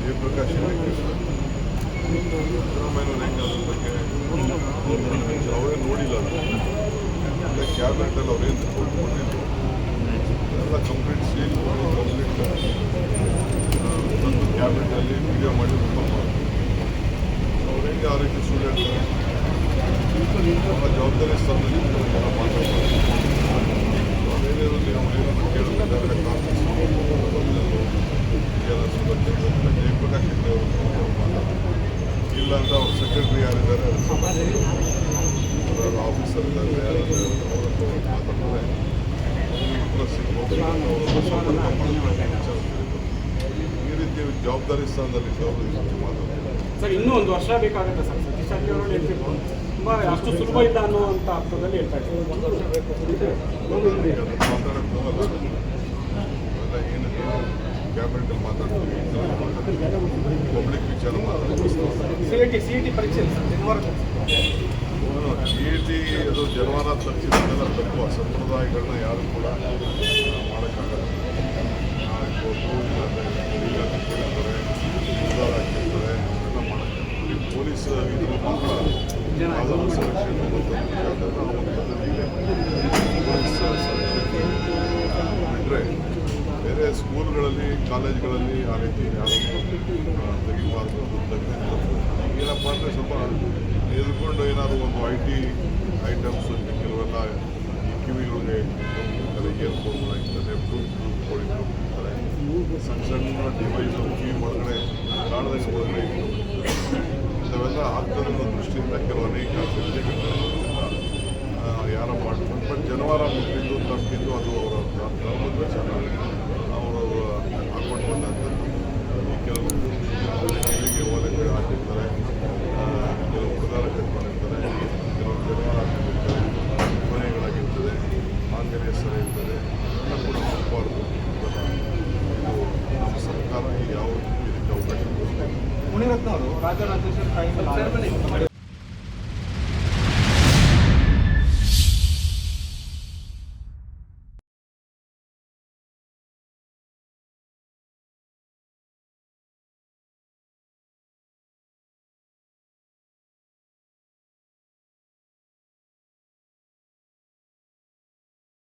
Jayaprakash phenomenon ಹೆಂಗೆ ಅದ್ರ ಬಗ್ಗೆ ಅವರೇ ನೋಡಿಲ್ಲ ಅಂದರೆ ಕ್ಯಾಬಿನೆಟಲ್ಲಿ ಅವರೇನು ರಿಪೋರ್ಟ್ ಕೊಟ್ಟಿದ್ರು ಎಲ್ಲ ಕಂಪ್ಲೀಟ್ ಸೀಲ್ ಮಾಡಿ ಕಂಪ್ಲೀಟ್ ಒಂದು ಕ್ಯಾಬಿನೆಟಲ್ಲಿ ವಿಡಿಯೋ ಮಾಡಿ ಉತ್ತಮ ಅವ್ರು ಹೆಂಗೆ ಆರೋಗ್ಯ ಸ್ಟೂಡೆಂಟ್ ಆ ಜವಾಬ್ದಾರಿ ಸ್ಥಾನದಲ್ಲಿ ಇಲ್ಲ ಅಂತ ಅವ್ರ ಸೆಕ್ರೆಟರಿ ಯಾರಿದ್ದಾರೆ ಅವರ ಆಫೀಸರ್ ಇದ್ದಾರೆ ಯಾರಿದ್ದಾರೆ ಅವ್ರ ಉತ್ತರ ಸಿಗ್ಬೋದು ತಿಳಿಬೋದು. ಈ ರೀತಿ ಜವಾಬ್ದಾರಿ ಸ್ಥಾನದಲ್ಲಿ ಜವಾಬ್ದಾರಿ ಮಾತಾಡ್ತಾರೆ. ಸರ್ ಇನ್ನೂ ಒಂದು ವರ್ಷ ಬೇಕಾಗುತ್ತೆ ಸರ್. ಸತೀಶ್ ಜಾರಕಿಹೊಳಿ ಹೇಳ್ತಿದ್ರು. ತುಂಬ ಅಷ್ಟು ಸುಲಭ ಇಲ್ಲ ಅನ್ನುವಂಥ ಅರ್ಥದಲ್ಲಿ ಹೇಳ್ತಾ ಇದ್ದಾರೆ ಅವೆಲ್ಲ ಏನಿದೆ? ಕ್ಯಾಬಿನೆಟಲ್ಲಿ ಮಾತಾಡ್ತೀವಿ. ಪಬ್ಲಿಕ್ ವಿಚಾರ ಸಿ ಇ ಟಿ ಅದು ಜನವಾರ ತಪ್ಪಿಸಿದ್ದೆಲ್ಲ ತಪ್ಪು. ಸಂಪ್ರದಾಯಗಳನ್ನ ಯಾರು ಕೂಡ ಮಾಡೋಕ್ಕಾಗಲ್ಲ. ಹಾಕಿರ್ತಾರೆ ಅದೆಲ್ಲ ಮಾಡೋಕ್ಕಾಗಲ್ಲ. ಪೊಲೀಸ್ ಇದ್ರ ಮಾತ್ರ ಸೆಲೆಕ್ಷನ್ ಪೊಲೀಸ್ ಸೆಲೆಕ್ಷನ್ ಬೇರೆ ಸ್ಕೂಲ್ಗಳಲ್ಲಿ, ಕಾಲೇಜ್ಗಳಲ್ಲಿ ಆ ರೀತಿ ಯಾರು ತೆಗಿಬಾರ್ದು ಏನಪ್ಪ ಅಂದರೆ ಸ್ವಲ್ಪ ಎದುರ್ಕೊಂಡು ಏನಾದರೂ ಒಂದು ಐ ಟಿ ಐಟಮ್ಸ್ ಕೆಲವೆಲ್ಲ ಈ ಕಿವಿಗಳಿಗೆ ಇಯರ್ಫೋನ್ಗಳು ಹಾಕ್ತಾರೆ ಸಣ್ಣ ಸಣ್ಣ ಡಿವೈಸ್ ಕಿವಿ ಒಳಗಡೆ ಕಾಣದಾಗ ಒಳಗಡೆ ಇಂಥವೆಲ್ಲ ಆಗ್ತದೆ ಅನ್ನೋ ದೃಷ್ಟಿಯಿಂದ ಕೆಲವು ಅನೇಕ ಯಾರ ಮಾಡ್ತಾರೆ ಬಟ್ ಜನವಾರ ಮುಟ್ಟಿದ್ದು మునిరత్నాలు రాజా రాజేశ్వర